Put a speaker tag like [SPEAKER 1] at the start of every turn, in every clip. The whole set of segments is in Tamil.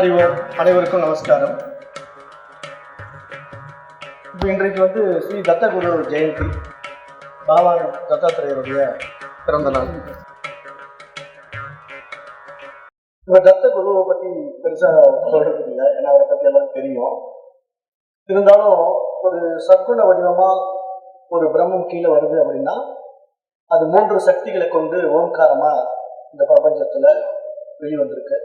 [SPEAKER 1] அறிவோம் அனைவருக்கும் நமஸ்காரம். இப்போ இன்றைக்கு வந்து ஸ்ரீ தத்தகுரு ஜெயந்தி பாபா தத்தாத்திரையருடைய பிறந்த நாள். இப்போ தத்த குருவை பற்றி பெருசாக சொல்றது இல்லை ஏன்னா அவரை பற்றி எல்லாம் தெரியும். இருந்தாலும் ஒரு சற்குண வடிவமாக ஒரு பிரம்மம் கீழே வருது அப்படின்னா அது மூன்று சக்திகளை கொண்டு ஓம்காரமாக இந்த பிரபஞ்சத்தில் வெளிவந்திருக்கு.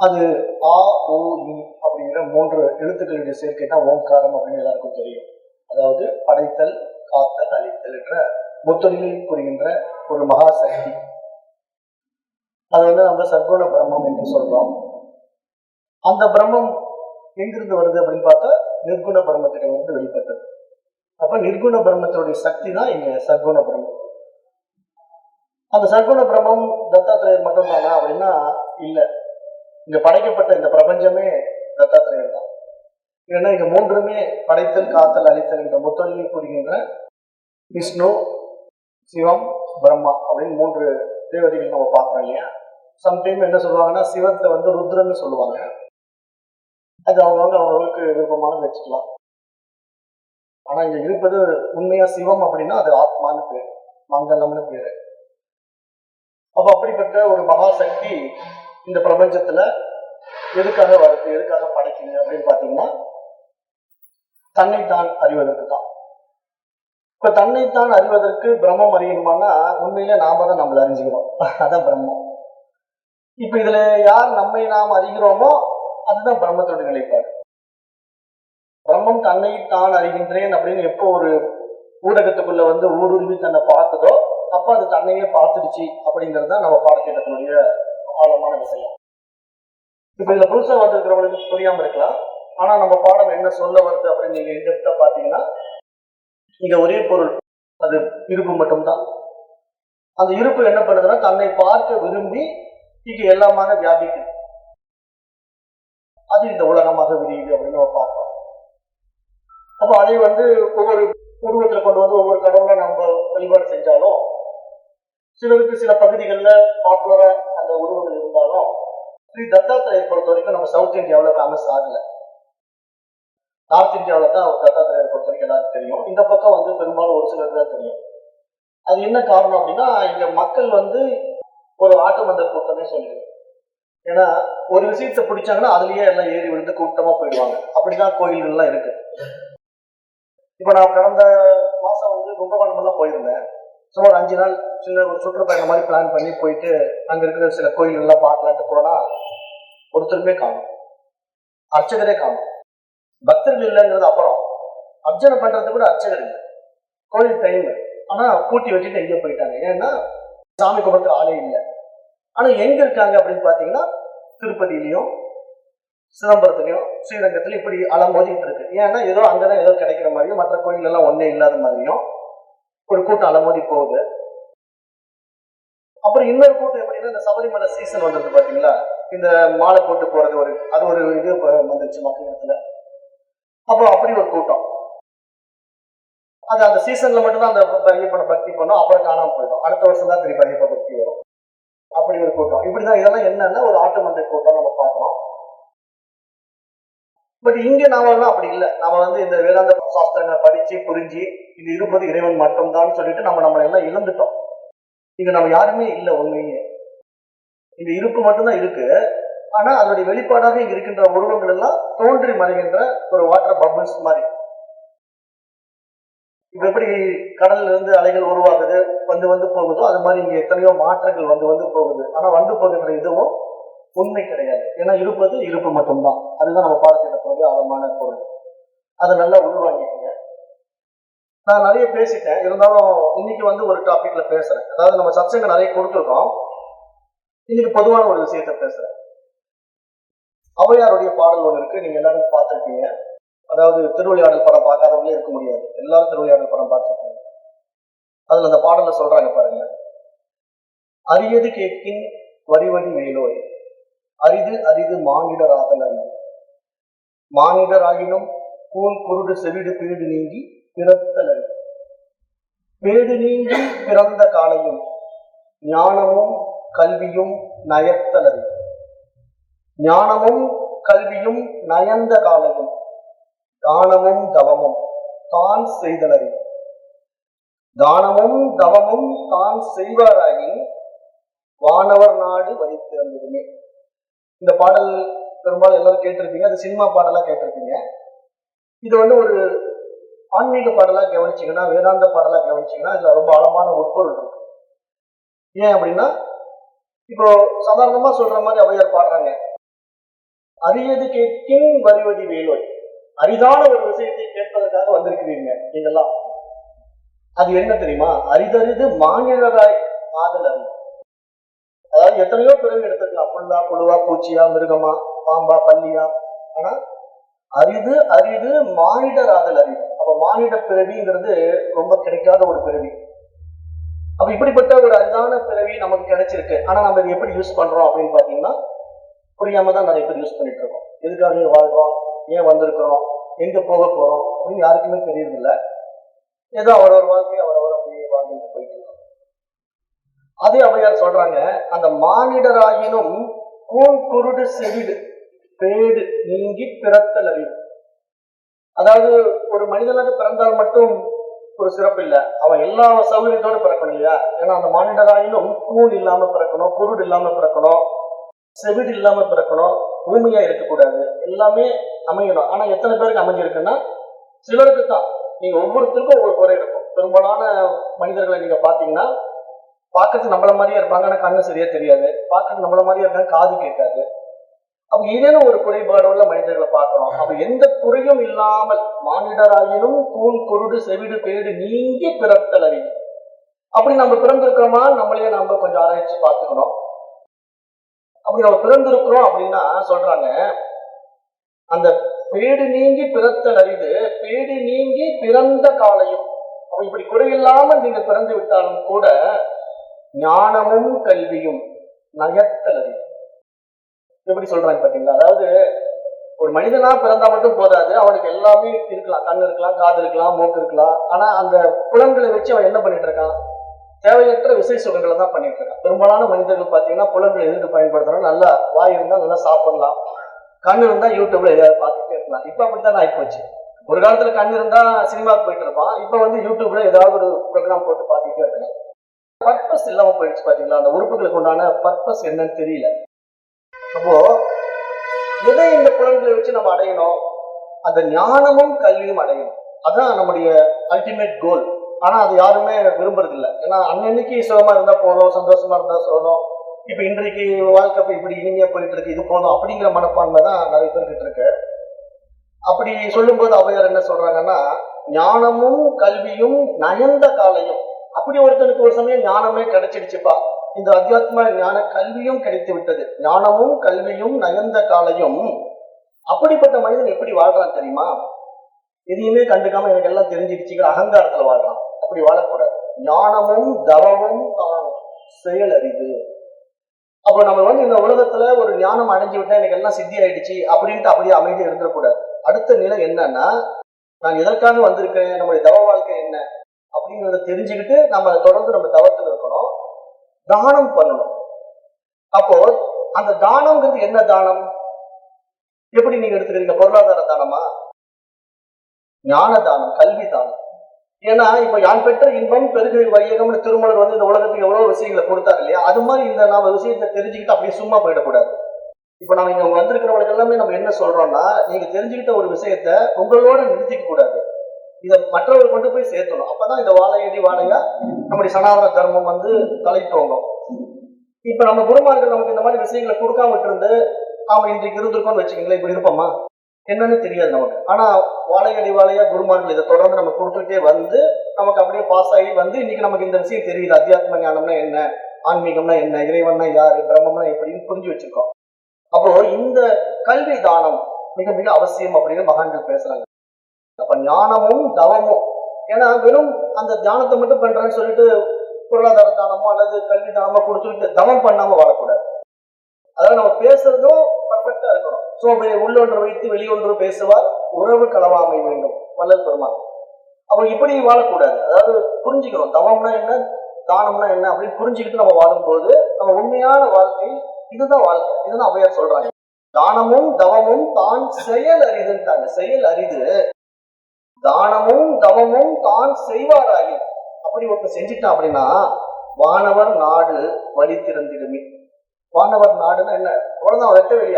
[SPEAKER 1] அது ஆ ஓ இ அப்படிங்கிற மூன்று எழுத்துக்களுடைய சேர்க்கை தான் ஓம்காரம் அப்படின்னு எல்லாருக்கும் தெரியும். அதாவது படைத்தல் காத்தல் அழித்தல் என்ற முத்தொழிலை புரிகின்ற ஒரு மகா சக்தி. அது வந்து நம்ம சர்க்குண பிரம்மம் என்று சொல்றோம். அந்த பிரம்மம் எங்கிருந்து வருது அப்படின்னு பார்த்தா நிர்குண பிரம்மத்திடம் வந்து வெளிப்பட்டது. அப்ப நிர்குண பிரம்மத்தினுடைய சக்தி தான் இங்க சர்க்குண பிரம்மம். அந்த சர்க்குண பிரம்மம் தத்தாத்திரேயர் மட்டும் தானா அப்படின்னா இல்ல. இங்க படைக்கப்பட்ட இந்த பிரபஞ்சமே தத்தாத்திரேயர் தான் ஏன்னா இங்க மூன்றுமே படைத்தல் காத்தல் அழித்தல் என்ற முத்தொழிலை புரிகின்ற விஷ்ணு சிவம் பிரம்மா அப்படின்னு மூன்று தேவதைகள் நம்ம பார்க்கறோம் இல்லையா? சம்டைம் என்ன சொல்லுவாங்கன்னா சிவத்தை வந்து ருத்ரன்னு சொல்லுவாங்க. அது அவங்கவுங்க அவங்களுக்கு விருப்பமானது வச்சுக்கலாம் ஆனா இங்க இருப்பது உண்மையா சிவம் அப்படின்னா அது ஆத்மான்னு பேர். மங்கலம்னு பேரு. அப்ப அப்படிப்பட்ட ஒரு மகா சக்தி இந்த பிரபஞ்சத்துல எதுக்காக வருது எதுக்காக படைக்குது அப்படின்னு பாத்தீங்கன்னா தன்னைத்தான் அறிவதற்கு தான் இப்ப தன்னைத்தான் அறிவதற்கு பிரம்மம் அறியணுமானா உண்மையில நாம தான் நம்மளை அறிஞ்சுக்கிறோம். அதான் பிரம்மம். இப்ப இதுல யார் நம்மை நாம் அறிகிறோமோ அதுதான் பிரம்மத்தோட நிலைப்பாடு. பிரம்மம் தன்னை தான் அறிகின்றேன் அப்படின்னு எப்போ ஒரு ஊடகத்துக்குள்ள வந்து ஊடுருவி தன்னை பார்த்ததோ அப்ப அது தன்னையே பார்த்துடுச்சு அப்படிங்கிறது தான் நம்ம பாடத்திட்டத்தினுடைய ஆழமான விஷயம். இப்ப இதுல புதுசா வந்திருக்கிறவங்களுக்கு புரியாம இருக்கலாம். ஆனா நம்ம பாடம் என்ன சொல்ல வருது அப்படின்னு நீங்க எங்க பாத்தீங்கன்னா இங்க ஒரே பொருள் அது இருப்பு மட்டும்தான். அந்த இருப்பு என்ன பண்ணுதுன்னா தன்னை பார்க்க விரும்பி இங்க எல்லாமாக வியாபிக்குது. அது இந்த உலகமாக விரியுது அப்படின்னு நம்ம பார்ப்போம் அப்போ அதை வந்து ஒவ்வொரு குடும்பத்துல கொண்டு வந்து ஒவ்வொரு கடவுளை நம்ம வழிபாடு செஞ்சாலும் சிலருக்கு சில பகுதிகளில் பாப்புலரா அந்த உருவங்கள் இருந்தாலும் ஸ்ரீ தத்தாத்திரையை பொறுத்த வரைக்கும் நம்ம சவுத் இந்தியாவில் ஃபேமஸ் ஆகல. நார்த் இந்தியாவில் தான் அவர் தத்தாத்திரையை பொறுத்த வரைக்கும் எல்லாருக்கும் தெரியும். இந்த பக்கம் வந்து பெரும்பாலும் ஒரு சிலருக்கு தான் தெரியும். அது என்ன காரணம் அப்படின்னா இங்க மக்கள் வந்து ஒரு ஆட்டு மந்த கூட்டமே சொல்லிடுது ஏன்னா ஒரு விஷயத்தை பிடிச்சாங்கன்னா அதுலயே எல்லாம் ஏறி விழுந்து கூட்டமா போயிடுவாங்க. அப்படிதான் கோயில்கள்லாம் இருக்கு. இப்ப நான் கடந்த மாசம் வந்து கும்பகோணம் எல்லாம் போயிருந்தேன். சும்மா ஒரு அஞ்சு நாள் சின்ன ஒரு சுற்றுப்பயணம் மாதிரி பிளான் பண்ணி போயிட்டு அங்கே இருக்கிற சில கோயில்கள்லாம் பார்க்கலான்ட்டு போனால் ஒருத்தருமே காணும். அர்ச்சகரே காணும். பக்தர்கள் இல்லைங்கிறது அப்புறம். அர்ச்சனை பண்ணுறது கூட அர்ச்சகர் இல்லை. கோயில் டைம் ஆனால் பூட்டி வச்சுட்டு எங்கேயோ போயிட்டாங்க. ஏன்னா சாமி கும்பிட்ற ஆளே இல்லை. ஆனால் எங்கே இருக்காங்க அப்படின்னு பார்த்தீங்கன்னா திருப்பதியிலையும் சிதம்பரத்துலையும் ஸ்ரீரங்கத்துலையும் இப்படி அலம் அலமோதிட்டு இருக்கு. ஏன்னா ஏதோ அங்கே தான் ஏதோ கிடைக்கிற மாதிரியும் மற்ற கோயிலெல்லாம் ஒன்றே இல்லாத மாதிரியும் ஒரு கூட்டம் அலமோதி போகுது. அப்புறம் இன்னொரு கூட்டம் எப்படின்னா இந்த சபரிமலை சீசன் வந்தது பாத்தீங்களா? இந்த மாலை போட்டு போறது ஒரு அது ஒரு இது வந்துருச்சு மக்களிடத்துல அப்போ அப்படி ஒரு கூட்டம். அது அந்த சீசன்ல மட்டும்தான் அந்த ஐயப்பனை பக்தி பண்ணோம். அப்புறம் காணாம போயிடும். அடுத்த வருஷம் தான் திருப்பி ஐயப்ப பக்தி வரும். அப்படி ஒரு கூட்டம். இப்படிதான் இதெல்லாம் என்னன்னா ஒரு ஆட்டு மந்தை கூட்டம் நம்ம பார்க்கலாம் பட் இங்க நாமெல்லாம் அப்படி இல்லை. நாம வந்து இந்த வேதாந்த சாஸ்திரங்களை படிச்சு புரிஞ்சு இது இருப்பது இறைவன் மட்டும்தான் சொல்லிட்டு நம்ம நம்மளை எல்லாம் இழந்துட்டோம். இங்க நம்ம யாருமே இல்லை உண்மையே இந்த இருப்பு மட்டும்தான் இருக்கு. ஆனா அதனுடைய வெளிப்பாடாக இங்க இருக்கின்ற உருவங்கள் எல்லாம் தோன்றி மறைகின்ற ஒரு வாட்டர் பபிள்ஸ் மாதிரி. இப்ப எப்படி கடல்ல இருந்து அலைகள் உருவாகுது வந்து வந்து போகுதோ அது மாதிரி இங்க எத்தனையோ மாற்றங்கள் வந்து வந்து போகுது. ஆனா வந்து போகின்ற இதுவும் உண்மை கிடையாது. ஏன்னா இருப்பது இருப்பு மட்டும்தான். அதுதான் நம்ம பாடத்திட்டத்துடைய ஆழமான பொருள். அதை நல்லா உள்வாங்கிக்கோங்க. நான் நிறைய பேசிட்டேன். இருந்தாலும் இன்னைக்கு வந்து ஒரு டாபிக்ல பேசுறேன். அதாவது நம்ம சச்சங்க நிறைய கொடுத்துருக்கோம். இன்னைக்கு பொதுவான ஒரு விஷயத்த பேசுறேன். அவையாருடைய பாடல் ஒன்று இருக்கு. நீங்க எல்லாரும் பார்த்துருக்கீங்க அதாவது திருவிளையாடல் படம் பார்க்காதவங்களே இருக்க முடியாது. எல்லாரும் திருவிளையாடல் படம் பார்த்துருக்கீங்க அதுல அந்த பாடல சொல்றாங்க பாருங்க. அரியது கேட்கின் வரிவடி வேலோய் அரிது அரிது மானிடராதல் மானிடராகினும் கூன் குருடு செவிடு பீடு நீங்கி பிறத்தலன் பேடு நீங்கி பிறந்த காலையும் ஞானமும் கல்வியும் நயத்தலன் ஞானமும் கல்வியும் நயந்த காலமும் தானமும் தவமும் தான் செய்தலறி தானமும் தவமும் தான் செய்வாராகி வானவர் நாடு வழித்திறந்திருமே இந்த பாடல் பெரும்பாலும் எல்லாரும் கேட்டிருப்பீங்க அது சினிமா பாடலா கேட்டிருப்பீங்க. இது வந்து ஒரு ஆன்மீக பாடலா கவனிச்சீங்கன்னா வேதாந்த பாடலா கவனிச்சிங்கன்னா இதுல ரொம்ப ஆழமான உட்பொருள் இருக்கு. ஏன் அப்படின்னா இப்போ சாதாரணமா சொல்ற மாதிரி அவையார் பாடுறாங்க. அரியது கேட்கின் வருவதி வேலோய். அரிதான ஒரு விஷயத்தை கேட்பதற்காக வந்திருக்கிறீங்க நீங்கெல்லாம் அது என்ன தெரியுமா? அரிதறிது மாநிலராய் ஆதல் அறிவு அதாவது எத்தனையோ பிறகு எடுத்துக்கலாம் புல்லா புழுவா பூச்சியா மிருகமா பாம்பா பல்லியா. ஆனா அரிது அரிது மானிடர் ஆதல் அறிவு அப்ப மானிட பிறவிங்கிறது ரொம்ப கிடைக்காத ஒரு பிறவி. அப்ப இப்படிப்பட்ட ஒரு அரிதான பிறவி நமக்கு கிடைச்சிருக்கு. ஆனா நம்ம இதை எப்படி யூஸ் பண்றோம் அப்படின்னு பாத்தீங்கன்னா புரியாம தான் நிறைய பேர் யூஸ் பண்ணிட்டு இருக்கோம். எதுக்காக வாழ்றோம்? ஏன் வந்திருக்கிறோம்? எங்க போக போறோம்? அப்படின்னு யாருக்குமே தெரியறதில்ல. ஏதோ அவரவர் வாழ்க்கை அவரவர் அப்படியே வாழ்ந்துட்டு போயிட்டு இருக்கோம் அதே அவையார் சொல்றாங்க அந்த மானிடராயினும் கூன் குருடு செவிடு பேடு நீங்கி பிறத்தல் அறிவு. அதாவது ஒரு மனிதனாக பிறந்தால் மட்டும் ஒரு சிறப்பு இல்லை. அவன் எல்லா சௌகரியத்தோடு பிறக்கணும் இல்லையா? ஏன்னா அந்த மானிடராயினும் கூண் இல்லாம பிறக்கணும் குருடு இல்லாம பிறக்கணும் செவிடு இல்லாம பிறக்கணும் ஊமையா இருக்கக்கூடாது. எல்லாமே அமையணும். ஆனா எத்தனை பேருக்கு அமைஞ்சிருக்குன்னா சிலருக்கு தான் நீங்க ஒவ்வொருத்தருக்கும் ஒவ்வொரு குறை இருக்கும். பெரும்பாலான மனிதர்களை நீங்க பாத்தீங்கன்னா பார்க்கறது நம்மள மாதிரியே இருப்பாங்க ஆனா கண்ணு சரியா தெரியாது. பார்க்கறது நம்மள மாதிரியே இருக்காங்க காது கேட்காது. அப்ப ஏதேனும் ஒரு குறைபாடு உள்ள மனிதர்களை பார்க்கிறோம். அப்ப எந்த குறையும் இல்லாமல் மானிடராயினும் கூண் குருடு செவிடு பேடு நீங்கி பிறத்தல் அறிவு. அப்படி நம்ம பிறந்திருக்கிறோமா நம்மளையே நம்ம கொஞ்சம் ஆராய்ச்சி பார்த்துக்கணும். அப்படி நம்ம பிறந்திருக்கிறோம் அப்படின்னா சொல்றாங்க அந்த பேடு நீங்கி பிறத்தல் அறிவு பேடு நீங்கி பிறந்த காலையும். அப்ப இப்படி குறையில்லாமல் நீங்க பிறந்து விட்டாலும் கூட ஞானமும் கல்வியும் நயத்தலது எப்படி சொல்றாங்க பாத்தீங்களா? அதாவது ஒரு மனிதனா பிறந்தா மட்டும் போதாது அவனுக்கு எல்லாமே இருக்கலாம். கண் இருக்கலாம் காது இருக்கலாம் மூக்கு இருக்கலாம். ஆனா அந்த புலன்களை வச்சு அவன் என்ன பண்ணிட்டு இருக்கான்? தேவையற்ற விசை சுகங்களை தான் பண்ணிட்டு இருக்கான். பெரும்பாலான மனிதர்கள் பாத்தீங்கன்னா புலன்களை எதுக்கு பயன்படுத்தணும். நல்லா வாய் இருந்தா நல்லா சாப்பிடலாம். கண் இருந்தா யூடியூப்ல ஏதாவது பார்த்துட்டே இருக்கலாம். இப்ப அப்படித்தான் ஆயிப்போச்சு. ஒரு காலத்துல கண் இருந்தா சினிமாவுக்கு போயிட்டு இருப்பான். இப்ப வந்து யூடியூப்ல ஏதாவது ஒரு ப்ரோக்ராம் போட்டு பார்த்துட்டே இருக்கலாம். பர்பஸ் இல்லாம போயிடுச்சு பாத்தீங்களா? அந்த உறுப்புகளுக்கு உண்டான பர்பஸ் என்னன்னு தெரியல. அப்போ எதை இந்த புலன்களை வச்சு நம்ம அடையணும்? அந்த ஞானமும் கல்வியும் அடையணும். அதான் நம்முடைய அல்டிமேட் கோல் ஆனா அது யாருமே விரும்புறது இல்லை ஏன்னா அன்னன்னைக்கு சுகமா இருந்தா போதும் சந்தோஷமா இருந்தா போதும். இப்ப இன்றைக்கு வாழ்க்கை இப்படி இனிமையா போயிட்டு இருக்கு இது போதும் அப்படிங்கிற மனப்பான்மை தான் நிறைய பேர்கிட்ட இருக்கு. அப்படி சொல்லும்போது அவையார் என்ன சொல்றாங்கன்னா ஞானமும் கல்வியும் நயந்த காலையும். அப்படி ஒருத்தனுக்கு ஒரு சமயம் ஞானமே கிடைச்சிடுச்சுப்பா. இந்த அத்தியாத்ம ஞான கல்வியும் கிடைத்து விட்டது ஞானமும் கல்வியும் நயந்த காலையும். அப்படிப்பட்ட மனிதன் எப்படி வாழ்றான் தெரியுமா? எதையுமே கண்டுக்காம எனக்கு எல்லாம் தெரிஞ்சிடுச்சுங்கிற அகங்காரத்துல வாழ்றான். அப்படி வாழக்கூடாது. ஞானமும் தவமும் தான் செயல் அறிவு. அப்ப நம்ம வந்து இந்த உலகத்துல ஒரு ஞானம் அடைஞ்சு விட்டா எனக்கு எல்லாம் சித்தி ஆயிடுச்சு அப்படின்ட்டு அப்படியே அமைதி இருந்துடக்கூடாது. அடுத்த நிலை என்னன்னா நான் எதற்காக வந்திருக்கேன் நம்முடைய தவ வாழ்க்கை என்ன? அப்படிங்கிறத தெரிஞ்சுக்கிட்டு நம்ம அதை தொடர்ந்து நம்ம தவத்தில் இருக்கணும். தானம் பண்ணணும். அப்போ அந்த தானம்ங்கிறது என்ன தானம்? எப்படி நீங்க எடுத்துக்கிறீங்க? பொருளாதார தானமா? ஞான தானம் கல்வி தானம். ஏன்னா இப்ப யான் பெற்ற இன்பம் பெருகை வையகம்னு திருமலர் வந்து இந்த உலகத்துக்கு எவ்வளவு விஷயங்களை கொடுத்தாரு இல்லையா? அது மாதிரி இந்த நாம விஷயத்தை தெரிஞ்சுக்கிட்டு அப்படியே சும்மா போயிடக்கூடாது. இப்ப நம்ம இங்க வந்திருக்கிறவங்களுக்கு எல்லாமே நம்ம என்ன சொல்றோம்னா நீங்க தெரிஞ்சுக்கிட்ட ஒரு விஷயத்த உங்களோட நிறுத்திக்க கூடாது. இதை மற்றவர்கள் கொண்டு போய் சேர்த்தணும். அப்பதான் இந்த வாழையடி வாழையா நம்முடைய சனாதன தர்மம் வந்து தலை தோங்கும். இப்ப நம்ம குருமார்கள் நமக்கு இந்த மாதிரி விஷயங்களை கொடுக்காம இருந்து நாம இன்றைக்கு இருந்திருக்கோம்னு வச்சுக்கீங்களேன் இப்படி இருப்போமா? என்னன்னு தெரியாது நமக்கு. ஆனா வாழையடி வாழையா குருமார்கள் இதை தொடர்ந்து நம்ம கொடுத்துட்டே வந்து நமக்கு அப்படியே பாஸ் ஆகி வந்து இன்னைக்கு நமக்கு இந்த விஷயம் தெரியுது. அத்தியாத்ம ஞானம்னா என்ன? ஆன்மீகம்னா என்ன? இறைவன்னா யாரு? பிரம்மம்னா எப்படின்னு புரிஞ்சு வச்சிருக்கோம் அப்போ இந்த கல்வி தானம் மிக மிக அவசியம் அப்படின்னு மகான்கள் பேசுறாங்க. அப்ப ஞானமும் தவமும். ஏன்னா வெறும் அந்த தியானத்தை மட்டும் பண்றேன்னு சொல்லிட்டு பொருளாதார தானமோ அல்லது கல்வி தானமோ கொடுத்துட்டு தவம் பண்ணாம வாழக்கூடாது. அதாவது நம்ம பேசுறதும் பர்ஃபெக்டா இருக்கணும். சோ உள்ளொன்று வைத்து வெளியொன்று பேசுவார் உறவு களவாமை வேண்டும் வல்லல் பெருமாள். அப்போ இப்படி வாழக்கூடாது. அதாவது புரிஞ்சுக்கணும் தவம்னா என்ன தானம்னா என்ன அப்படின்னு புரிஞ்சுக்கிட்டு நம்ம வாழும்போது நம்ம உண்மையான வாழ்க்கை இதுதான் வாழ்க்கை. இதுதான் அவையார் சொல்றாங்க. தானமும் தவமும் தான் செயல் அறிதுன்றாங்க செயல் அறிது தானமும் தவமும் தான் செய்வாராகி. அப்படி ஒன்று செஞ்சிட்டான் அப்படின்னா வானவர் நாடு வழி திறந்திடுமே. வானவர் நாடுன்னா என்ன? அவ்வளவுதான் வெட்ட வெளி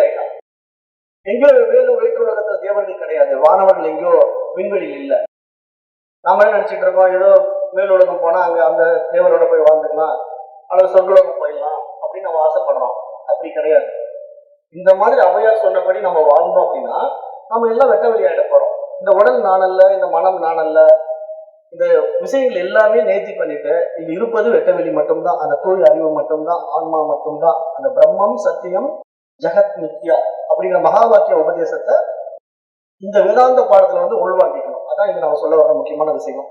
[SPEAKER 1] எங்கேயோ வேறு வேற்று உலகத்துல தேவர்கள் கிடையாது. வானவர்கள் எங்கேயோ விண்வெளியில் இல்லை. நாம என்ன நினைச்சிட்டு இருக்கோம்? ஏதோ மேல் உலகம் போனா அங்க அந்த தேவரோட போய் வாழ்ந்துக்கலாம். அல்லது சொர்க்கலோகம் போயிடலாம் அப்படின்னு நம்ம ஆசைப்படுறோம். அப்படி கிடையாது. இந்த மாதிரி ஔவையார் சொன்னபடி நம்ம வாழ்ந்தோம் அப்படின்னா நம்ம எல்லாம் வெட்ட வெளியாயிட போறோம். இந்த உடல் நானல்ல இந்த மனம் நானல்ல இந்த விஷயங்கள் எல்லாமே நேர்த்தி பண்ணிட்டு இங்க இருப்பது வெட்டவெளி மட்டும்தான் அந்த தூய் அறிவு மட்டும்தான் ஆன்மா மட்டும்தான் அந்த பிரம்மம் சத்தியம் ஜெகத் நித்யா அப்படிங்கிற மகா வாக்கிய உபதேசத்தை இந்த வேதாந்த பாடத்துல வந்து உள்வாங்கிக்கணும். அதான் இங்க நம்ம சொல்ல வர முக்கியமான விஷயம்.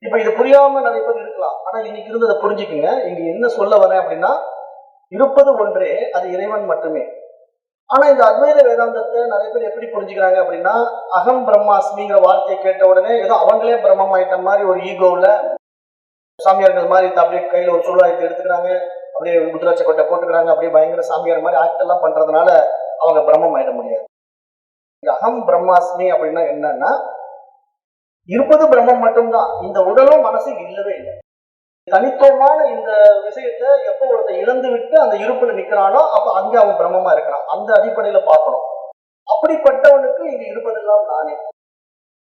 [SPEAKER 1] இப்ப இது புரியாம நிறைய பேர் இருக்கலாம். ஆனா இன்னைக்கு இருந்ததை புரிஞ்சுக்குங்க. இங்க என்ன சொல்ல வரேன் அப்படின்னா இருப்பது ஒன்றே அது இறைவன் மட்டுமே. ஆனா இந்த அத்வைத வேதாந்தத்தை நிறைய பேர் எப்படி புரிஞ்சுக்கிறாங்க அப்படின்னா அகம் பிரம்மாஸ்மிங்கிற வார்த்தையை கேட்ட உடனே ஏதோ அவங்களே பிரம்மம் ஆயிட்ட மாதிரி ஒரு ஈகோவில் சாமியார்கள் மாதிரி அப்படியே கையில ஒரு சூழ்நாயத்தை எடுத்துக்கிறாங்க அப்படியே முதலாட்சி கொட்டை போட்டுக்கிறாங்க அப்படியே பயங்கர சாமியார் மாதிரி ஆக்ட் எல்லாம் பண்றதுனால அவங்க பிரம்மம் ஆயிட முடியாது. இந்த அகம் பிரம்மாஸ்மி அப்படின்னா என்னன்னா இருப்பது பிரம்மம் மட்டும்தான். இந்த உடலும் மனசு இல்லவே இல்லை. தனித்துவமான இந்த விஷயத்தை எப்போ ஒருத்தன் இழந்து விட்டு அந்த இருப்புல நிக்கிறானோ அப்ப அங்க அவன் பிரம்மமா இருக்கிறான். அந்த அடிப்படையில பார்க்கணும். அப்படிப்பட்டவனுக்கு இங்க இருப்பதெல்லாம் நானே.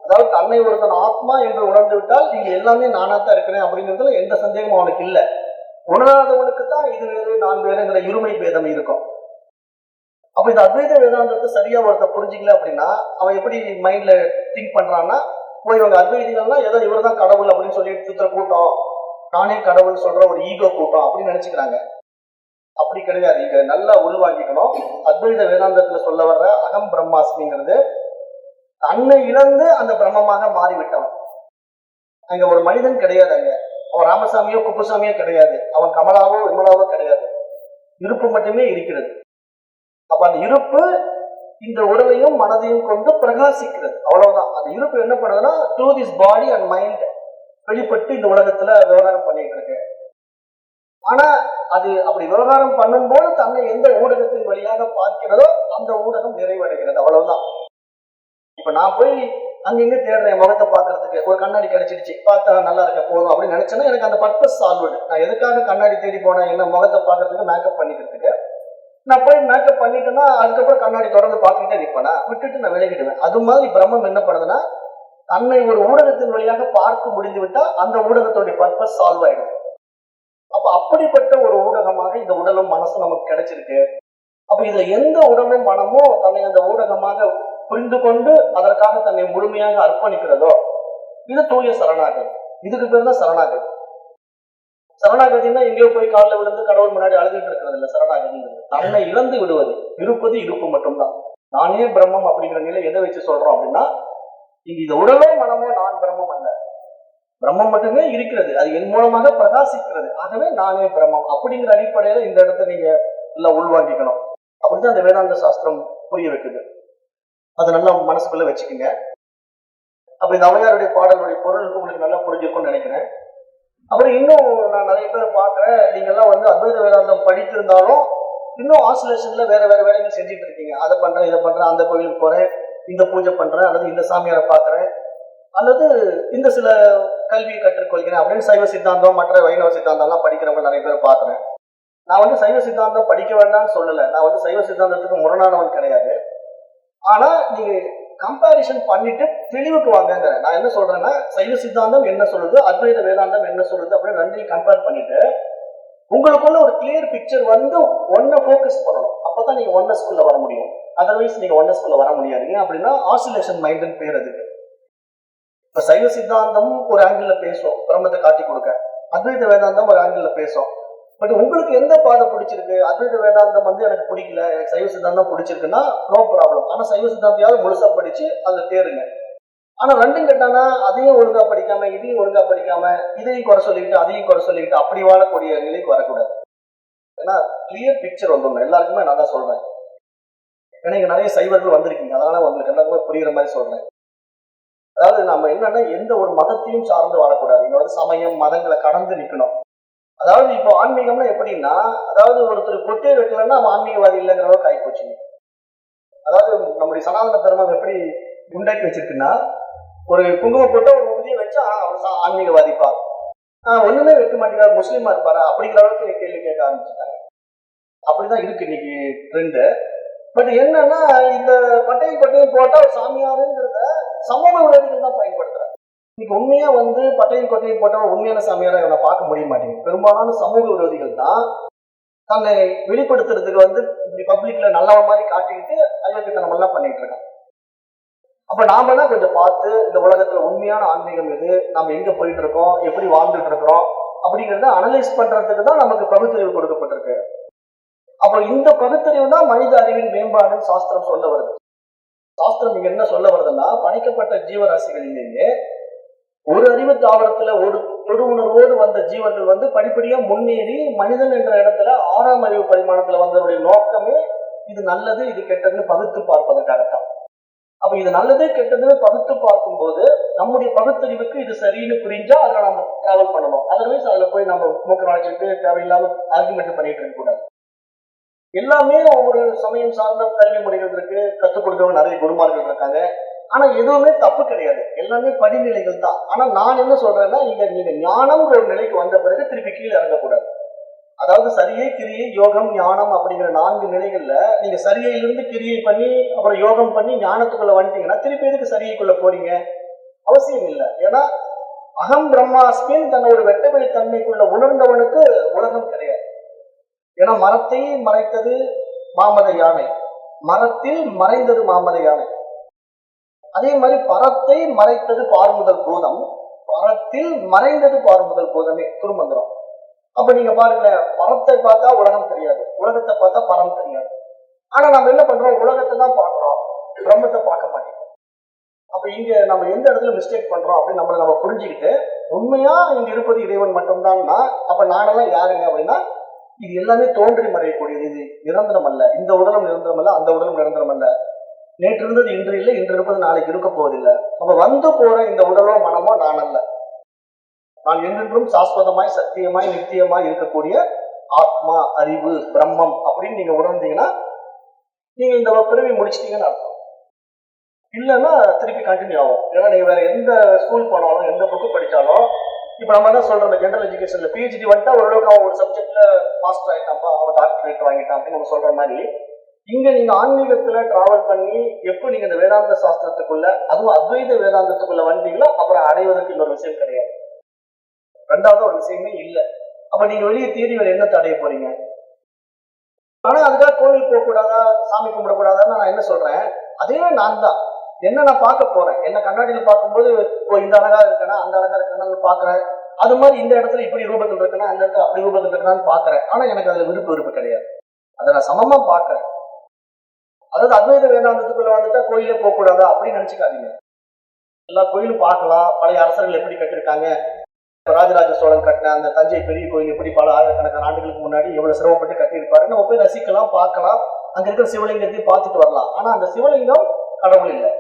[SPEAKER 1] அதாவது தன்னை ஒருத்தன் ஆத்மா என்று உணர்ந்து விட்டால் இங்க எல்லாமே நானா தான் இருக்கிறேன் அப்படிங்கிறதுல எந்த சந்தேகமும் அவனுக்கு இல்லை. உணராதவனுக்கு தான் இது வேறு நான் வேறுங்கிற இருமை பேதம் இருக்கும். அப்ப இந்த அத்வைத வேதாந்தத்தை சரியா ஒருத்தர் புரிஞ்சுக்கல அப்படின்னா அவன் எப்படி மைண்ட்ல திங்க் பண்றான்னா இவங்க அத்வைதிகள்னா ஏதோ இவர் தான் கடவுள் அப்படின்னு சொல்லிட்டு சுத்துற கூட்டம் நானே கடவுள் சொல்ற ஒரு ஈகோ கூட்டம் அப்படின்னு நினைச்சுக்கிறாங்க. அப்படி கிடையாது. இங்க நல்லா உள்வாங்கிக்கணும். அத்வைத வேதாந்தத்துல சொல்ல வர்ற அகம் பிரம்மாஸ்மிங்கிறது தன்னை இழந்து அந்த பிரம்மமாக மாறிவிட்டவன். அங்க ஒரு மனிதன் கிடையாது அங்க. அவன் ராமசாமியோ குப்புசாமியோ கிடையாது. அவன் கமலாவோ விமலாவோ கிடையாது. இருப்பு மட்டுமே இருக்கிறது. அப்ப அந்த இருப்பு இந்த உடலையும் மனதையும் கொண்டு பிரகாசிக்கிறது. அவ்வளவுதான். அந்த இருப்பு என்ன பண்ணுதுன்னா through this body and mind வெளிப்பட்டு இந்த உலகத்துல விவகாரம் பண்ணிட்டு இருக்கு ஆனா அது அப்படி விவகாரம் பண்ணும்போது தன்னை எந்த ஊடகத்தின் வழியாக பார்க்கிறதோ அந்த ஊடகம் நிறைவடைகிறது. அவ்வளவுதான். இப்ப நான் போய் அங்கங்க தேடுறேன் முகத்தை பாக்குறதுக்கு ஒரு கண்ணாடி கிடைச்சிடுச்சு. பார்த்தா நல்லா இருக்க போதும் அப்படின்னு நினைச்சேன்னா எனக்கு அந்த பர்பஸ் சால்வ்டு நான் எதுக்காக கண்ணாடி தேடி போனேன் என்ன முகத்தை பாக்குறதுக்கு மேக்கப் பண்ணிக்கிறதுக்கு? நான் போய் மேக்கப் பண்ணிட்டேன்னா அதுக்கப்புறம் கண்ணாடி தொடர்ந்து பார்த்துக்கிட்டே நிற்பேனா? விட்டுட்டு நான் விலகிடுவேன். அது மாதிரி பிரம்மம் என்ன பண்ணுதுன்னா தன்னை ஒரு ஊடகத்தின் வழியாக பார்க்க முடிந்து விட்டா அந்த ஊடகத்துடைய பர்பஸ் சால்வ் ஆயிடும் அப்ப அப்படிப்பட்ட ஒரு ஊடகமாக இந்த உடலும் மனசும் நமக்கு கிடைச்சிருக்கு. அப்ப இதுல எந்த உடலும் மனமும் தன்னை அந்த ஊடகமாக புரிந்து கொண்டு அதற்காக தன்னை முழுமையாக அர்ப்பணிக்கிறதோ இது தூய சரணாகதி. இதுக்கு பேர் தான் சரணாகதி. சரணாகதினா எங்கேயோ போய் காலில் விழுந்து கடவுள் முன்னாடி அழுதுட்டு இருக்கிறது இல்லை சரணாகதிங்கிறது. தன்னை இழந்து விடுவது இருப்பது இருப்பு மட்டும்தான். நானே பிரம்மம் அப்படிங்கிற நிலை எதை வச்சு சொல்றோம் அப்படின்னா இங்க இந்த உடலோ மனமோ நான் பிரம்மம் அல்ல. பிரம்மம் மட்டுமே இருக்கிறது. அது என் மூலமாக பிரகாசிக்கிறது. ஆகவே நானே பிரம்மம். அப்படிங்கிற அடிப்படையில இந்த இடத்த நீங்க எல்லாம் உள்வாங்கிக்கணும். அப்படிதான் அந்த வேதாந்த சாஸ்திரம் புரிய வைக்குது. அதை நல்லா மனசுக்குள்ள வச்சுக்கோங்க. அப்ப இந்த அவையாருடைய பாடலுடைய பொருள் உங்களுக்கு நல்லா புரிஞ்சிருக்கும்னு நினைக்கிறேன். அப்புறம் இன்னும் நான் நிறைய பேரை பார்க்குறேன். நீங்க எல்லாம் வந்து அத்வைத வேதாந்தம் படித்திருந்தாலும் இன்னும் ஆசிலேஷன்ல வேற வேற வேலைகள் செஞ்சுட்டு இருக்கீங்க. அதை பண்றேன் இதை பண்றேன் அந்த கோயிலுக்கு போறேன். இந்த பூஜை பண்றேன் அல்லது இந்த சாமியாரை பார்க்கறேன் அல்லது இந்த சில கல்வியை கற்றுக்கொள்கிறேன் அப்படின்னு சைவ சித்தாந்தம் மற்ற வைணவ சித்தாந்தம்லாம் படிக்கிறவங்க நிறைய பேர் பார்க்குறேன். நான் வந்து சைவ சித்தாந்தம் படிக்க வேண்டாம்னு சொல்லலை. நான் வந்து சைவ சித்தாந்தத்துக்கு முரணானவன் கிடையாது. ஆனா நீங்க கம்பாரிசன் பண்ணிட்டு தெளிவுக்கு வாங்கங்கிற நான் என்ன சொல்றேன்னா சைவ சித்தாந்தம் என்ன சொல்லுது அத்வைத வேதாந்தம் என்ன சொல்லுது அப்படின்னு ரெண்டையும் கம்பேர் பண்ணிட்டு உங்களுக்குள்ள ஒரு கிளியர் பிக்சர் வந்து ஒன்ன ஃபோக்கஸ் பண்ணணும். அப்பதான் நீங்க ஒன்னஸ்குள்ள வர முடியும். அதர்வைஸ் நீங்க ஒன்னஸ்குள்ள வர முடியாது. ஏன் அப்படின்னா ஆசிலேஷன் மைண்டுன்னு பேர் அதுக்கு. இப்ப சைவ சித்தாந்தம் ஒரு ஆங்கிள் பேசும். பிரம்மத்தை காட்டி கொடுக்க. அத்வைத வேதாந்தம் ஒரு ஆங்கிள் பேசும். பட் உங்களுக்கு எந்த பாதை பிடிச்சிருக்கு? அத்வைத வேதாந்தம் வந்து எனக்கு பிடிக்கல. எனக்கு சைவ சித்தாந்தம் பிடிச்சிருக்குன்னா நோ ப்ராப்ளம் ஆனா சைவ சித்தாந்தியாவது முழுசா படிச்சு அதுல தேருங்க. ஆனா ரெண்டும் கட்டானா அதையும் ஒழுங்கா படிக்காம இதையும் ஒழுங்கா படிக்காம இதையும் குறை சொல்லிக்கிட்டு அதையும் குறை சொல்லிக்கிட்டு அப்படி வாழக்கூடிய நிலைக்கு வரக்கூடாது. ஏன்னா கிளியர் பிக்சர் வந்துடணும். எல்லாருக்குமே நான் தான் சொல்றேன். ஏன்னா இங்க நிறைய சைவர்கள் வந்திருக்கீங்க. அதனால உங்களுக்கு எல்லாருக்குமே புரியுற மாதிரி சொல்றேன். அதாவது நம்ம என்னன்னா எந்த ஒரு மதத்தையும் சார்ந்து வாழக்கூடாது. இங்க வந்து சமயம் மதங்களை கடந்து நிக்கணும். அதாவது இப்போ ஆன்மீகம்னா எப்படின்னா அதாவது ஒருத்தர் பொட்டே வைக்கலன்னா அவன் ஆன்மீகவாதி இல்லைங்கிற அளவுக்கு ஆகிப்போச்சு அதாவது நம்முடைய சனாதன தர்மம் எப்படி உண்டாக்கி வச்சிருக்குன்னா ஒரு குங்குமம் போட்டு ஒரு உறுதியை வச்சா அவர் ஆன்மீக ஆன்மீகவாதிப்பா. ஒண்ணுமே வைக்க மாட்டேங்கிறார் முஸ்லீமா இருப்பாரா? அப்படிங்கிற அளவுக்கு கேள்வி கேட்க ஆரம்பிச்சுட்டாங்க. அப்படிதான் இருக்கு இன்னைக்கு ட்ரெண்டு பட் என்னன்னா இந்த பட்டையும் பட்டையும் போட்டா ஒரு சாமியாருங்கிறத சமூக விரோதிகள் தான் பயன்படுத்துறாங்க. இன்னைக்கு உண்மையா வந்து பட்டையும் கொட்டையும் போட்டா உண்மையான சாமியாரை இவனை பார்க்க முடிய மாட்டேங்குது. பெரும்பாலான சமூக விரோதிகள் தான் தன்னை வெளிப்படுத்துறதுக்கு வந்து இப்படி பப்ளிக்ல நல்லவ மாதிரி காட்டிக்கிட்டு அயோக்கியத்தனம் எல்லாம் பண்ணிட்டு இருக்கான் அப்ப நாம தான் கொஞ்சம் பார்த்து இந்த உலகத்துல உண்மையான ஆன்மீகம் எது? நம்ம எங்க போயிட்டு இருக்கோம்? எப்படி வாழ்ந்துட்டு இருக்கிறோம்? அப்படிங்கறத அனலைஸ் பண்றதுக்கு தான் நமக்கு பகுத்தறிவு கொடுக்கப்பட்டிருக்கு. அப்போ இந்த பகுத்தறிவு தான் மனித அறிவின் மேம்பாடுன்னு சாஸ்திரம் சொல்ல வருது. சாஸ்திரம் இங்க என்ன சொல்ல வருதுன்னா படைக்கப்பட்ட ஜீவராசிகளிலேயே ஒரு அறிவு தாவரத்துல ஒரு தொடு உணர்வோடு வந்த ஜீவர்கள் வந்து படிப்படியா முன்னேறி மனிதன் என்ற இடத்துல ஆறாம் அறிவு பரிமாணத்துல வந்தவருடைய நோக்கமே இது நல்லது இது கெட்டதுன்னு பகுத்து பார்ப்பதற்காகத்தான். அப்ப இது நல்லது கெட்டதுன்னு பகுத்து பார்க்கும்போது நம்முடைய பகுத்தறிவுக்கு இது சரின்னு புரிஞ்சா அதுல நம்ம டிராவல் பண்ணணும். அதர்வைஸ் அதுல போய் நம்ம மூக்க நினைச்சிட்டு தேவையில்லாம ஆர்குமெண்ட் பண்ணிட்டு இருக்க கூடாது. எல்லாமே ஒவ்வொரு சமயம் சார்ந்த கல்வி முறைகள் இருக்கு கற்றுக் கொடுக்கறவங்க நிறைய குருமார்கள் இருக்காங்க. ஆனா எதுவுமே தப்பு கிடையாது. எல்லாமே படிநிலைகள் தான். ஆனா நான் என்ன சொல்றேன்னா நீங்க நீங்க ஞானம்ங்கிற ஒரு நிலைக்கு வந்த பிறகு திருப்பி கீழே இறங்கக்கூடாது. அதாவது சரியை கிரியை யோகம் ஞானம் அப்படிங்கிற நான்கு நிலைகள்ல நீங்க சரியிலிருந்து கிரியை பண்ணி அப்புறம் யோகம் பண்ணி ஞானத்துக்குள்ள வந்துட்டீங்கன்னா திருப்பி எதுக்கு சரியைக்குள்ள போறீங்க? அவசியம் இல்லை. ஏன்னா அகம் பிரம்மாஸ்மின் தன்னோட வெட்டவெளி தன்மைக்குள்ள உணர்ந்தவனுக்கு உலகம் கிடையாது. ஏன்னா மரத்தை மறைத்தது மாமத யானை. மரத்தில் மறைந்தது மாமத யானை. அதே மாதிரி பரத்தை மறைத்தது பார்முதல் பூதம். பரத்தில் மறைந்தது பார்முதல் பூதமே. திருமந்திரம். அப்ப நீங்க பாருங்களேன் பணத்தை பார்த்தா உலகம் தெரியாது. உலகத்தை பார்த்தா பணம் தெரியாது. ஆனா நம்ம என்ன பண்றோம்? உலகத்தை தான் பார்க்கிறோம். பிரம்மத்தை பார்க்க மாட்டேங்கிறோம் அப்ப இங்க நம்ம எந்த இடத்துல மிஸ்டேக் பண்றோம் அப்படின்னு நம்மளை நம்ம புரிஞ்சுக்கிட்டு உண்மையா இங்க இருப்பது இறைவன் மட்டும்தான்னா அப்ப நானெல்லாம் யாருங்க அப்படின்னா இது எல்லாமே தோன்றி மறையக்கூடியது. இது நிரந்தரம் அல்ல. இந்த உடலும் நிரந்தரம் அல்ல அந்த உடலும் நிரந்தரம் அல்ல. நேற்று இருந்தது இன்று இல்லை இன்று இருப்பது நாளைக்கு இருக்க போவதில்லை. அப்ப வந்து போற இந்த உடலோ மனமோ நான் அல்ல. நான் என்றென்றும் சாஸ்வதமாய் சத்தியமாய் நித்தியமாய் இருக்கக்கூடிய ஆத்மா அறிவு பிரம்மம் அப்படின்னு நீங்க உணர்ந்தீங்கன்னா நீங்க இந்த பிறவி முடிச்சிட்டீங்கன்னு அர்த்தம். இல்லைன்னா திருப்பி கண்டினியூ ஆகும். ஏன்னா நீங்க வேற எந்த ஸ்கூல் போனாலும் எந்த புக்கு படிச்சாலும் இப்போ நம்ம என்ன சொல்றோம் ஜென்ரல் எஜுகேஷன்ல பிஹெச்டி வந்துட்டா ஓரளவுக்கு அவன் ஒரு சப்ஜெக்ட்ல மாஸ்டர் ஆகிட்டான்ப்பா அவன் டாக்டரேட் வாங்கிட்டான் அப்படின்னு நம்ம சொல்ற மாதிரி இங்க நீங்க ஆன்மீகத்துல டிராவல் பண்ணி எப்போ நீங்க இந்த வேதாந்த சாஸ்திரத்துக்குள்ள அதுவும் அத்வைத வேதாந்தத்துக்குள்ள வந்தீங்களோ அப்புறம் அடைவதற்கு இன்னொரு விஷயம் கிடையாது. ரெண்டாவது ஒரு விஷயமே இல்லை. அப்ப நீங்க வெளியே தேடி வேற என்ன தடைய போறீங்க? ஆனா அதுக்காக கோவில் போக கூடாதா? சாமி கும்பிடக்கூடாதான்னு நான் என்ன சொல்றேன்? அதே நான் தான் என்ன நான் பார்க்க போறேன்? என்ன கண்ணாடியில பார்க்கும்போது ஓ இந்த அழகா இருக்கனா அந்த அழகா இருக்கேன்னு பாக்குறேன் அது மாதிரி இந்த இடத்துல இப்படி ரூபத்தில் இருக்கனா அந்த இடத்துல அப்படி ரூபத்தில் இருக்கனான்னு பாக்குறேன் ஆனா எனக்கு அதுல விருப்ப விருப்பம் கிடையாது. அதை நான் சமமா பாக்குறேன் அதாவது அத்வைத வேதாந்தத்துக்குள்ள வந்துட்டா கோயிலே போக கூடாதா? அப்படின்னு நினைச்சுக்காதீங்க. எல்லா கோயிலும் பார்க்கலாம். பழைய அரசர்கள் எப்படி கட்டிருக்காங்க ராஜராஜ சோழன் கட்டின அந்த தஞ்சை பெரிய கோயில் எப்படி பல ஆயிரக்கணக்கான ஆண்டுகளுக்கு முன்னாடி எவ்வளவு சிரமப்பட்டு கட்டியிருப்பாரு? நம்ம போய் ரசிக்கலாம் பார்க்கலாம். அங்க இருக்கிற சிவலிங்கத்தையும் பார்த்துட்டு வரலாம். ஆனா அந்த சிவலிங்கம் கடவுள் இல்லை.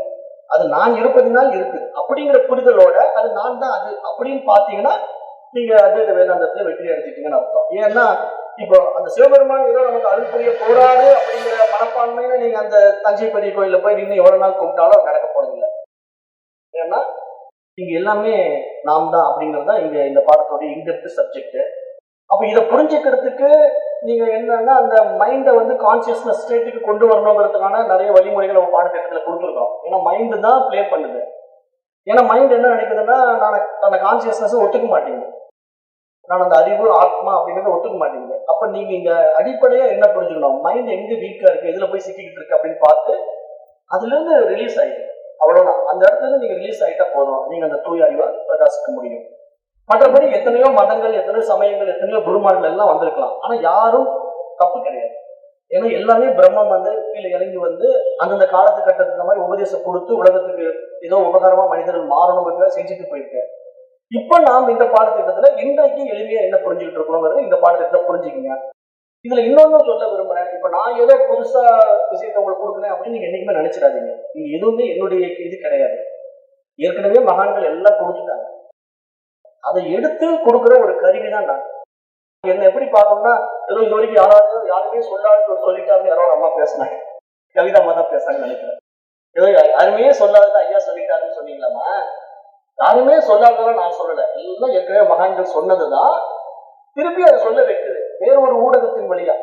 [SPEAKER 1] அது நான் இருப்பதினால் இருக்கு. அப்படிங்கிற புரிதலோட அது நான் தான் அது அப்படின்னு பார்த்தீங்கன்னா நீங்க அத்வைத வேதாந்தத்துல வெற்றி அடைஞ்சிட்டீங்கன்னு அர்த்தம். ஏன்னா இப்போ அந்த சிவபெருமான் ஏதோ நமக்கு அருள் புரிய போறாரு அப்படிங்கிற மனப்பான்மையில நீங்க அந்த தஞ்சை பெரிய கோயில போய் நின்று எவ்வளவு நாள் கும்பிட்டாலும் நடக்க போறதில்லை. ஏன்னா இங்க எல்லாமே நாம் தான் அப்படிங்கிறது தான் இங்க இந்த பாடத்தோட இன்டெப்த் சப்ஜெக்ட் அப்ப இதை புரிஞ்சுக்கிறதுக்கு நீங்க என்னன்னா அந்த மைண்டை வந்து கான்சியஸ்னஸ் ஸ்டேட்டுக்கு கொண்டு வரணுங்கிறதுக்கான நிறைய வழிமுறைகள் நம்ம பாடத்திட்டத்துல கொடுத்துருக்கோம். ஏன்னா மைண்டு தான் ப்ளே பண்ணுது. ஏன்னா மைண்ட் என்ன நினைக்குதுன்னா நான் அந்த கான்சியஸ்னஸ் ஒத்துக்க மாட்டேங்குது. நான் அந்த அறிவு ஆத்மா அப்படிங்கிறத ஒத்துக்க மாட்டேங்குது. அப்ப நீங்க இங்க அடிப்படையா என்ன புரிஞ்சுக்கணும்? மைண்ட் எங்க வீக்கா இருக்கு? எதுல போய் சிக்கிக்கிட்டு இருக்கு அப்படின்னு பார்த்து அதுல இருந்து ரிலீஸ் ஆயிடுது. அவ்வளவுதான். அந்த இடத்துல நீங்க ரிலீஸ் ஆயிட்டா போதும். நீங்க அந்த தூய அறிவை பிரகாசிக்க முடியும். மற்றபடி எத்தனையோ மதங்கள் எத்தனையோ சமயங்கள் எத்தனையோ குருமார்கள் எல்லாம் வந்திருக்கலாம். ஆனா யாரும் தப்பு கிடையாது. ஏன்னா எல்லாமே பிரம்மம் வந்து கீழே இறங்கி வந்து அந்தந்த காலத்து கட்டத்துக்கு மாதிரி உபதேசம் கொடுத்து உலகத்துக்கு ஏதோ உபகாரமா மனிதர்கள் மாறணும் செஞ்சுட்டு போயிருக்கேன் இப்ப நாம் இந்த பாடத்திட்டத்துல இன்றைக்கு எளிமையா என்ன புரிஞ்சுக்கிட்டு இருக்கணுங்கிறது இந்த பாடத்திட்டத்தை புரிஞ்சுக்கங்க. இதுல இன்னொன்னு சொல்ல விரும்புறேன். இப்ப நான் ஏதோ புதுசா விஷயத்த உங்களுக்கு கொடுக்குறேன் அப்படின்னு நீங்க என்னைக்குமே நினைச்சிடாதீங்க. இது எதுவுமே என்னுடைய இது கிடையாது. ஏற்கனவே மகான்கள் எல்லாம் கொடுத்துட்டாங்க. அதை எடுத்து கொடுக்குற ஒரு கருவி தான் நான். என்ன எப்படி பார்க்கணும்னா ஏதோ இது வரைக்கும் யாராவது யாருமே சொல்லாது சொல்லிட்டாங்க யாரோ ஒரு அம்மா பேசினாங்க. கவிதா அம்மா தான் நினைக்கிறேன். ஏதோ யாருமே சொல்லாதது ஐயா சொல்லிட்டாருன்னு சொன்னீங்களாமா யாருமே சொல்லாததெல்லாம் நான் சொல்லல. எல்லாம் ஏற்கனவே மகான்கள் சொன்னதுதான். திருப்பி அதை சொல்ல வைக்குது. வேற ஒரு ஊடகத்தின் வழியா.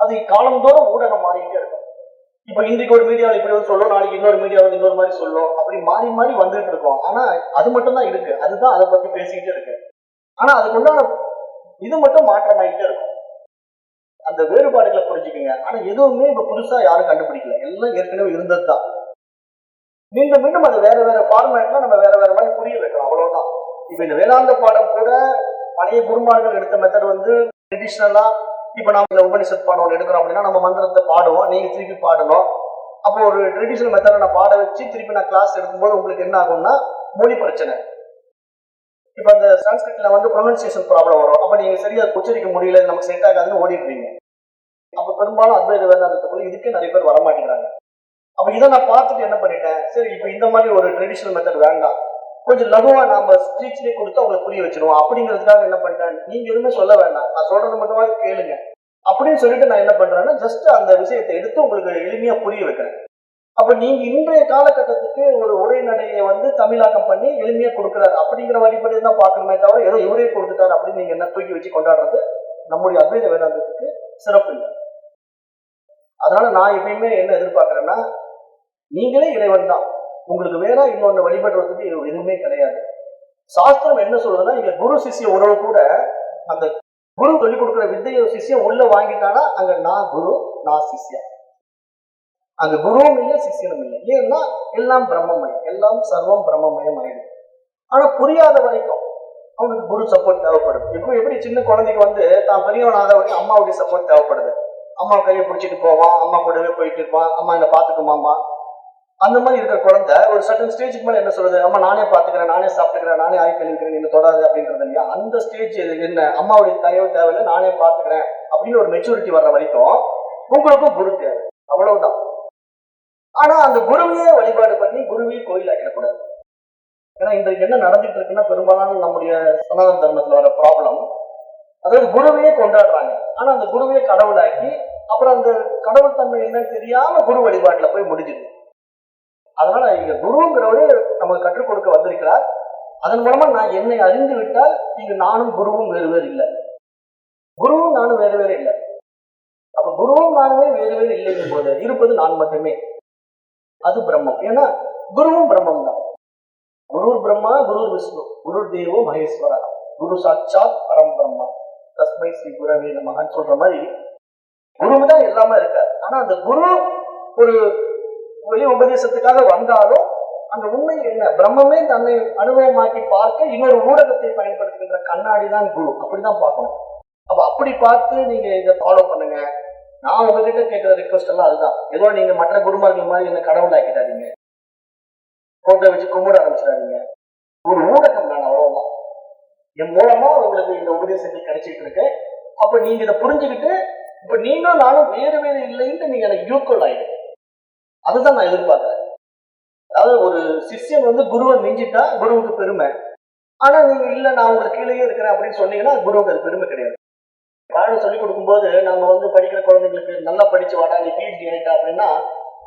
[SPEAKER 1] அது காலந்தோறும் ஊடகம் மாறிக்கிட்டே இருக்கும். இப்ப இன்றைக்கு ஒரு மீடியாவில் இப்படி வந்து சொல்லும் நாளைக்கு இன்னொரு மீடியாவில் இன்னொரு மாதிரி சொல்லும் அப்படி மாறி மாறி வந்துட்டு இருக்கோம். ஆனா அது மட்டும் தான் இருக்கு. அதுதான் அதை பத்தி பேசிக்கிட்டே இருக்கு. ஆனா அதுக்குண்டான இது மட்டும் மாற்றமாயிட்டே இருக்கும். அந்த வேறுபாடுகளை புரிஞ்சுக்குங்க. ஆனா எதுவுமே இப்ப புதுசா யாரும் கண்டுபிடிக்கல. எல்லாம் ஏற்கனவே இருந்தது தான் மீண்டும் மீண்டும் அது வேற வேற ஃபார்மேட்ல நம்ம வேற வேற மாதிரி புரிய வைக்கணும் அவ்வளவுதான். இப்ப இந்த வேதாந்த பாடம் கூட பழைய குருமார்கள் எடுத்த மெத்தட் வந்து ட்ரெடிஷ்னலா இப்ப நாம இந்த உபனிஷத் பாடம் ஒன்று எடுக்கிறோம் அப்படின்னா நம்ம மந்திரத்தை பாடுவோம் நீங்க திருப்பி பாடணும். அப்போ ஒரு ட்ரெடிஷ்னல் மெத்தடை நான் பாட வச்சு திருப்பி நான் கிளாஸ் எடுக்கும்போது உங்களுக்கு என்ன ஆகும்னா மொழி பிரச்சனை. இப்போ அந்த சான்ஸ்கிரிட்ல வந்து ப்ரொனன்சியேஷன் ப்ராப்ளம் வரும். அப்ப நீங்க சரியா உச்சரிக்க முடியல நமக்கு செட் ஆகாதுன்னு ஓடிடுவீங்க. அப்போ பெரும்பாலும் அத்வைத வேதாந்தத்துக்குள்ள இதுக்கே நிறைய பேர் வர மாட்டேங்கிறாங்க இதை நான் பார்த்துட்டு என்ன பண்ணிட்டேன்? சரி இப்போ இந்த மாதிரி ஒரு ட்ரெடிஷனல் மெத்தட் வேண்டாம். கொஞ்சம் லகுவா நாம ஸ்பீச்லயே கொடுத்து அவங்களுக்கு புரிய வச்சிருவோம் அப்படிங்கிறதுக்காக என்ன பண்றேன்? நீங்க எதுவுமே சொல்ல வேண்டாம். நான் சொல்றது மட்டுமா கேளுங்க. அப்படின்னு சொல்லிட்டு நான் என்ன பண்றேன்னா ஜஸ்ட் அந்த விஷயத்தை எடுத்து உங்களுக்கு எளிமையா புரிய வைக்கிறேன். அப்ப நீங்க இன்றைய காலகட்டத்துக்கு ஒரு உரைநடையை வந்து தமிழாக்கம் பண்ணி எளிமையா கொடுக்குறாரு அப்படிங்கிற அடிப்படையில் தான் பார்க்கணுமே தவிர ஏதோ இவரே கொடுத்துட்டாரு அப்படின்னு நீங்க என்ன தூக்கி வச்சு கொண்டாடுறது? நம்முடைய அத்வைத வேதாந்தத்துக்கு சிறப்பு இல்லை. அதனால நான் எப்பயுமே என்ன எதிர்பார்க்கிறேன்னா நீங்களே இறைவன் தான். உங்களுக்கு வேற இன்னொன்னு வழிபடுறதுக்கு எதுவுமே கிடையாது. சாஸ்திரம் என்ன சொல்லுதுன்னா இங்க குரு சிஷ்ய உறவு கூட அந்த குரு சொல்லிக் கொடுக்குற வித்தையை சிஷ்யம் உள்ள வாங்கிட்டானா அங்க நான் குரு நான் சிஷ்யன். அங்க குருவும் இல்லை சிஷியனும் இல்லை. ஏன்னா எல்லாம் பிரம்மமயம். எல்லாம் சர்வம் பிரம்மமயம் ஆயிடும் ஆனா புரியாத வரைக்கும் அவனுக்கு குரு சப்போர்ட் தேவைப்படுது. இப்போ எப்படி சின்ன குழந்தைக்கு வந்து தான் பெரியவன் ஆத வரைக்கும் அம்மாவுடைய சப்போர்ட் தேவைப்படுது. அம்மா கையை பிடிச்சிட்டு போவான் அம்மா கூடவே போயிட்டு இருப்பான் அம்மா என்ன பாத்துக்குமாம்மா அந்த மாதிரி இருக்கிற குழந்தை ஒரு சர்டன் ஸ்டேஜுக்கு மேல என்ன சொல்றது? அம்மா நானே பாத்துக்கிறேன் நானே சாப்பிட்டுக்கிறேன் நானே ஆய் கழிக்கிறேன் நீங்க தொடாது அப்படின்றது இல்லையா? அந்த ஸ்டேஜ் என்ன? அம்மாவுடைய தயவு தேவையில்லை நானே பாத்துக்கிறேன் அப்படின்னு ஒரு மெச்சூரிட்டி வர்ற வரைக்கும் உங்களுக்கும் குரு தேவை. அவ்வளவுதான். ஆனா அந்த குருவையே வழிபாடு பண்ணி குருவையே கோயில் ஆக்கிடக்கூடாது. ஏன்னா இன்றைக்கு என்ன நடந்துட்டு இருக்குன்னா பெரும்பாலான நம்முடைய சனாதன தர்மத்துல வர ப்ராப்ளம் அதாவது குருவையே கொண்டாடுறாங்க. ஆனா அந்த குருவையே கடவுளாக்கி அப்புறம் அந்த கடவுள் தன்மை என்னன்னு தெரியாம குரு வழிபாட்டுல போய் முடிஞ்சிடுது. அதனால இங்க குருங்கிறவரே நமக்கு கற்றுக் கொடுக்க வந்திருக்கிறார். அதன் மூலமா நான் என்னை அறிந்து விட்டால் இங்கு நானும் குருவும் வேறு வேறு இல்லை. குருவும் நானும் வேறு வேறு இல்லை. அப்ப குருவும் நானுமே வேறு வேறு இல்லைங்கும் போது இருப்பது நான் மட்டுமே. அது பிரம்மம். ஏன்னா குருவும் பிரம்மம் தான் குரு பிரம்மா குரு விஷ்ணு. குரு தேவோ மகேஸ்வரா. குரு சாட்சாத் பரம் பிரம்மா. தஸ்மை ஸ்ரீ குரவே நமகன்னு சொல்ற மாதிரி குரு தான் எல்லாமே இருக்காரு. ஆனா அந்த குரு ஒரு வெளி உபதேசத்துக்காக வந்தாலும் அந்த உண்மை என்ன? பிரம்மமே தன்னை அனுபவமாக்கி பார்க்க இன்னொரு ஊடகத்தை பயன்படுத்துகின்ற கண்ணாடி தான் குரு. அப்படிதான் பார்க்கணும். அப்ப அப்படி பார்த்து நீங்க இதை ஃபாலோ பண்ணுங்க. நான் உங்ககிட்ட கேட்கிற ரிக்வஸ்ட் எல்லாம் அதுதான். ஏதோ நீங்க மற்ற குருமார்கள் மாதிரி என்ன கடவுள் ஆக்கிட்டாதீங்க போட்டோ வச்சு கும்பிட ஆரம்பிச்சிடாதீங்க. ஒரு ஊடகம் நான் அவ்வளவுதான். என் மூலமா உங்களுக்கு இந்த உபதேசத்தை கிடைச்சிட்டு இருக்கு. அப்ப நீங்க இதை புரிஞ்சுக்கிட்டு இப்ப நீங்களும் நானும் வேறு வேறு இல்லைன்ட்டு நீங்க எனக்கு யூக்குவல் ஆயிடுங்க அதுதான் நான் எதிர்பார்க்கிறேன் அதாவது ஒரு சிஷ்யன் வந்து குருவை மிஞ்சிட்டா குருவுக்கு பெருமை. ஆனா நீங்க இல்ல நான் உங்களுக்கு கீழேயே இருக்கிறேன் அப்படின்னு சொன்னீங்கன்னா குருவுக்கு அது பெருமை கிடையாது. பாடம் சொல்லிக் கொடுக்கும்போது நம்ம வந்து படிக்கிற குழந்தைங்களுக்கு நல்லா படிச்சு வாடா நீ பிஹெச்டி ஆயிட்டா அப்படின்னா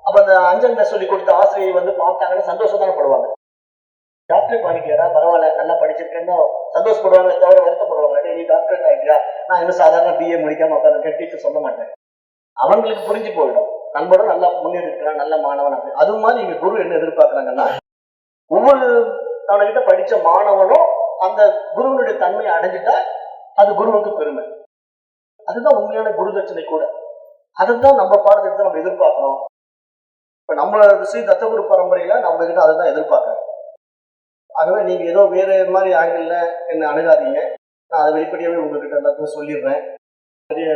[SPEAKER 1] அப்ப அந்த அஞ்சல் கிளாஸ் சொல்லி கொடுத்த ஆசிரியை வந்து பார்த்தாங்கன்னு சந்தோஷம் தானே படுவாங்க. டாக்டர் பண்ணிக்கியா பரவாயில்ல நல்லா படிச்சிருக்கேன்னு சந்தோஷப்படுவாங்க தவிர வருத்தப்படுவாங்க நீ டாக்டர் ஆகிட்டியா நான் இன்னும் சாதாரண பிஏ முடிக்காம உட்காந்து டீச்சர் சொல்ல மாட்டேன். அவங்களுக்கு புரிஞ்சு போயிடும். நண்பரும் நல்லா முன்னேறிக்கிறான் நல்ல மாணவன் அது மாதிரி இங்க குரு என்ன எதிர்பார்க்குறாங்கன்னா ஒவ்வொரு தனக்கிட்ட படிச்ச மாணவனும் அந்த குருவனுடைய தன்மையை அடைஞ்சிட்டா அது குருவுக்கு பெருமை. அதுதான் உண்மையான குரு தட்சணை கூட. அதுதான் நம்ம பாடத்திட்டத்தை நம்ம எதிர்பார்க்கணும். இப்ப நம்ம ஸ்ரீ தத்தகுரு பரம்பரையில நம்ம கிட்ட அதை தான் எதிர்பார்க்கறேன். ஆகவே நீங்க ஏதோ வேற மாதிரி ஆங்கிள் என்ன அணுகாதீங்க. நான் அதை வெளிப்படையாவே உங்ககிட்ட எல்லாத்தையும் சொல்லிடுறேன். பெரிய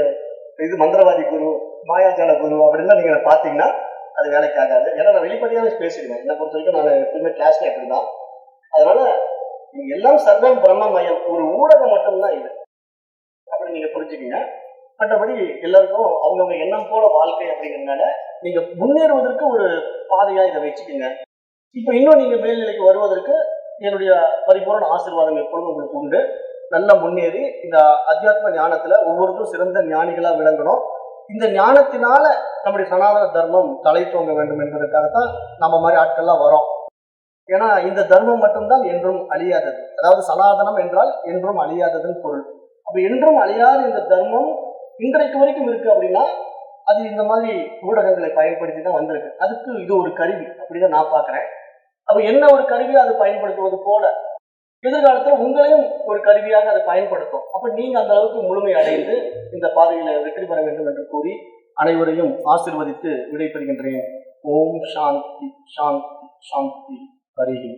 [SPEAKER 1] இது மந்திரவாதி குரு மாயாஜால குரு அப்படின்னு நீங்க பாத்தீங்கன்னா அது வேலைக்கு ஆகாது. ஏன்னா நான் வெளிப்படையாவே பேசிடுவேன். என்னை பொறுத்த வரைக்கும் நான் எப்பவுமே கிளாஸ்ல எப்படிதான் அதனால நீங்க எல்லாம் சர்வம் பிரம்மமயம். ஒரு ஊடகம் மட்டும்தான் இது. அப்படின்னு நீங்க புரிஞ்சுக்கீங்க. மற்றபடி எல்லாருக்கும் அவங்கவுங்க எண்ணம் போல வாழ்க்கை அப்படிங்கிறதுனால நீங்க முன்னேறுவதற்கு ஒரு பாதையா இதை வச்சுக்கோங்க. இப்ப இன்னும் நீங்க மேல்நிலைக்கு வருவதற்கு என்னுடைய பரிபூர்ண ஆசீர்வாதம் எப்பொழுதும் உங்களுக்கு உண்டு. நல்லா முன்னேறி இந்த அத்தியாத்ம ஞானத்துல ஒவ்வொருத்தரும் சிறந்த ஞானிகளா விளங்கணும். இந்த ஞானத்தினால நம்முடைய சனாதன தர்மம் தலை தோங்க வேண்டும் என்பதற்காகத்தான் நம்ம மாதிரி ஆட்கள்லாம் வரோம். ஏன்னா இந்த தர்மம் மட்டும்தான் என்றும் அழியாதது. அதாவது சனாதனம் என்றால் என்றும் அழியாததுன்னு பொருள். அப்ப என்றும் அழியாத இந்த தர்மம் இன்றைக்கு வரைக்கும் இருக்கு அப்படின்னா அது இந்த மாதிரி ஊடகங்களை பயன்படுத்தி தான் வந்திருக்கு. அதுக்கு இது ஒரு கருவி. அப்படிதான் நான் பாக்குறேன் அப்ப என்ன ஒரு கருவியை அது பயன்படுத்துவது போல எதிர்காலத்துல உங்களையும் ஒரு கருவியாக அதை பயன்படுத்தும். அப்ப நீங்க அந்த அளவுக்கு முழுமை அடைந்து இந்த பாதையில வெற்றி பெற வேண்டும் என்று கூறி அனைவரையும் ஆசிர்வதித்து விடைபெறுகின்றேன். ஓம் சாந்தி சாந்தி சாந்தி. ஹரிஹி